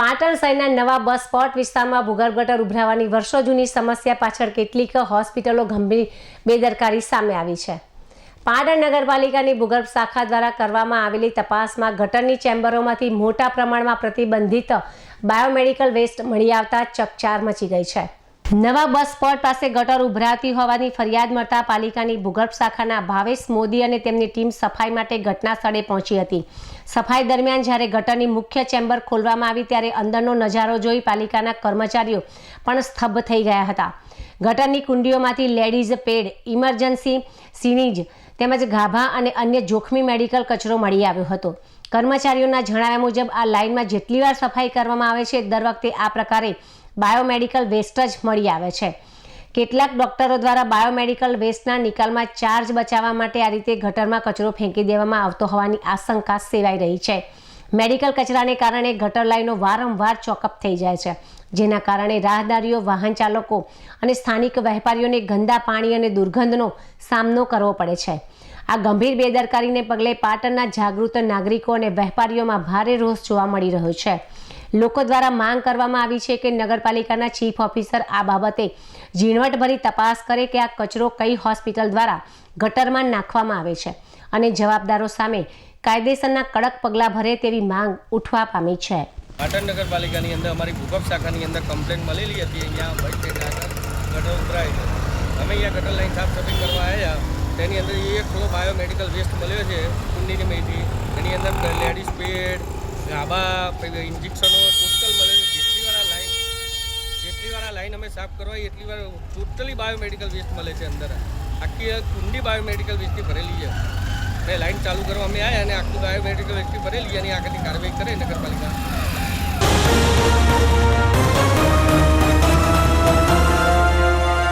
પાટણ શહેરના નવા બસ સ્પોટ વિસ્તારમાં ભૂગર્ભ ગટર ઉભરાવાની વર્ષો જૂની સમસ્યા પાછળ કેટલીક હોસ્પિટલો ગંભીર બેદરકારી સામે આવી છે. પાટણ નગરપાલિકાની ભૂગર્ભ શાખા દ્વારા કરવામાં આવેલી તપાસમાં ગટરની ચેમ્બરોમાંથી મોટા પ્રમાણમાં પ્રતિબંધિત બાયોમેડિકલ વેસ્ટ મળી આવતા ચકચાર મચી ગઈ છે. નવા બસ સ્પોટ પાસે ગટર ઉભરાતી હોવાની ફરિયાદ મળતા પાલિકાની ભૂગર્ભ શાખાના ભાવેશ મોદી અને તેમની ટીમ સફાઈ માટે ઘટના સ્થળે પહોંચી હતી. સફાઈ દરમિયાન જ્યારે ગટરની મુખ્ય ચેમ્બર ખોલવામાં આવી ત્યારે અંદરનો નજારો જોઈ પાલિકાના કર્મચારીઓ પણ સ્તબ્ધ થઈ ગયા હતા. ગટરની કુંડીઓમાંથી લેડીઝ પેડ, ઇમરજન્સી સિરીજ તેમજ ગાભા અને અન્ય જોખમી મેડિકલ કચરો મળી આવ્યો હતો. કર્મચારીઓના જણાવ્યા મુજબ આ લાઇનમાં જેટલી વાર સફાઈ કરવામાં આવે છે, દર વખતે આ પ્રકારે બાયોમેડિકલ વેસ્ટ જ મળી આવે છે. કેટલાક ડોક્ટરો દ્વારા બાયોમેડિકલ વેસ્ટના નિકાલમાં ચાર્જ બચાવવા માટે આ રીતે ગટરમાં કચરો ફેંકી દેવામાં આવતો હોવાની આશંકા સેવાઈ રહી છે. મેડિકલ કચરાને કારણે ગટર લાઈનો વારંવાર ચોકઅપ થઈ જાય છે. જેના કારણે રાહદારીઓ, વાહન ચાલકો અને સ્થાનિક વેપારીઓને ગંદા પાણી અને દુર્ગંધનો સામનો કરવો પડે છે. આ ગંભીર બેદરકારીને પગલે પાટણના જાગૃત નાગરિકો અને વેપારીઓમાં ભારે રોષ જોવા મળી રહ્યો છે. લોકો દ્વારા માંગ કરવામાં આવી છે કે નગરપાલિકાના ચીફ ઓફિસર આ બાબતે ઝીણવટભરી તપાસ કરે કે આ કચરો કઈ હોસ્પિટલ દ્વારા ગટરમાં નાખવામાં આવે છે અને જવાબદારો સામે કાયદેસરના કડક પગલાં ભરે તેવી માંગ ઉઠવા પામી છે. પાટણ નગરપાલિકાની અંદર અમારી ભૂકંપ શાખાની અંદર કમ્પ્લેન મળેલી હતી. અહીંયા ભાઈ ગટર ઉતરાય છે. અમે અહીંયા ગટર લાઈન સાફ સફાઈ કરવા આવ્યા તેની અંદર એક થોડો બાયોમેડિકલ વેસ્ટ મળ્યો છે, કુંડીની મેથી એની અંદર લેડીઝ પેડ ગાબા ઇન્જેક્શનો ટોટલ મળેલું. જેટલીવાળા લાઈન જેટલીવાળા લાઈન અમે સાફ કરવા એટલી વાર ટોટલી બાયોમેડિકલ વેસ્ટ મળે છે અંદર. આખી કુંડી બાયોમેડિકલ વેસ્ટથી ભરેલી છે. અને લાઈન ચાલુ કરવા અમે આવ્યા અને આખું બાયોમેડિકલ વેસ્ટથી ભરેલી અને આગળની કાર્યવાહી કરે નગરપાલિકા.